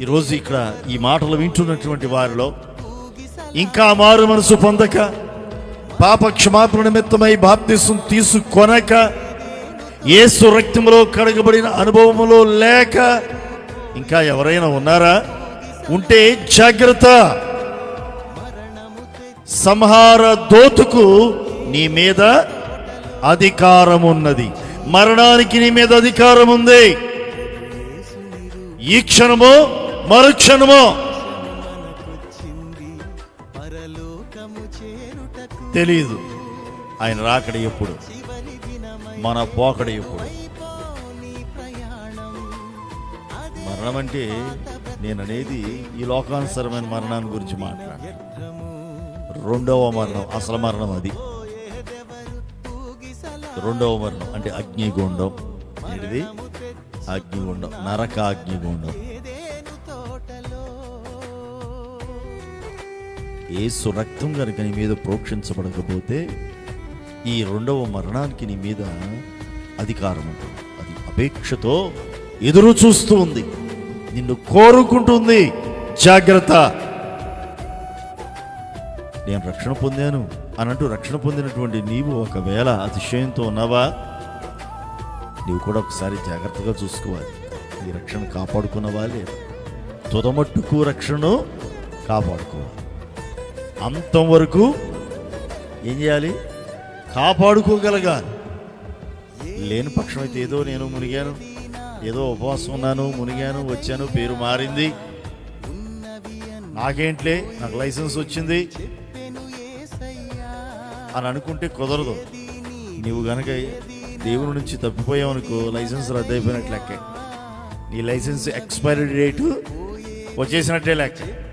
ఈరోజు ఇక్కడ ఈ మాటలు వింటున్నటువంటి వారిలో ఇంకా మారు మనసు పొందక పాప క్షమాపణ నిమిత్తమై బాప్తిసం తీసుకొనక ఏసు రక్తంలో కడగబడిన అనుభవములో లేక ఇంకా ఎవరైనా ఉన్నారా? ఉంటే జాగ్రత్త. సంహార దోతుకు నీ మీద అధికారం ఉన్నది మరణానికి నీ మీద అధికారం ఉంది ఈ క్షణము మరుక్షణమో. తెలియదు ఆయన రాకడ ఎప్పుడు? మన పోకడ ఎప్పుడు? మరణం అంటే నేను అనేది ఈ లోకానుసరమైన మరణాన్ని గురించి మాట్లాడు రెండవ మరణం అసలు మరణం అది. రెండవ మరణం అంటే అగ్నిగుండం. ఏంటిది? అగ్నిగుండం నరక అగ్నిగుండం ఏసు రక్తం కనుక నీ మీద ప్రోక్షించబడకపోతే ఈ రెండవ మరణానికి నీ మీద అధికారం ఉంటుంది. అది అపేక్షతో ఎదురు చూస్తూ ఉంది. నిన్ను కోరుకుంటుంది. జాగ్రత్త. నేను రక్షణ పొందాను అనంటూ రక్షణ పొందినటువంటి నీవు ఒకవేళ అతిశయంతో ఉన్నావా? నీవు కూడా ఒకసారి జాగ్రత్తగా చూసుకోవాలి. ఈ రక్షణ కాపాడుకున్నవా లేదా? తుదమట్టుకు రక్షణను కాపాడుకోవాలి. అంతం వరకు ఏం చేయాలి? కాపాడుకోగలగాలి. లేని పక్షం అయితే ఏదో నేను మునిగాను ఏదో ఉపవాసం ఉన్నాను మునిగాను వచ్చాను పేరు మారింది. నాకేంట్లే? నాకు లైసెన్స్ వచ్చింది. అని అనుకుంటే కుదరదు. నువ్వు గనక దేవుని నుంచి తప్పిపోయావు అనుకో లైసెన్స్ రద్దయిపోయినట్లు లెక్క. నీ లైసెన్స్ ఎక్స్పైరీ డేటు వచ్చేసినట్టే లెక్క.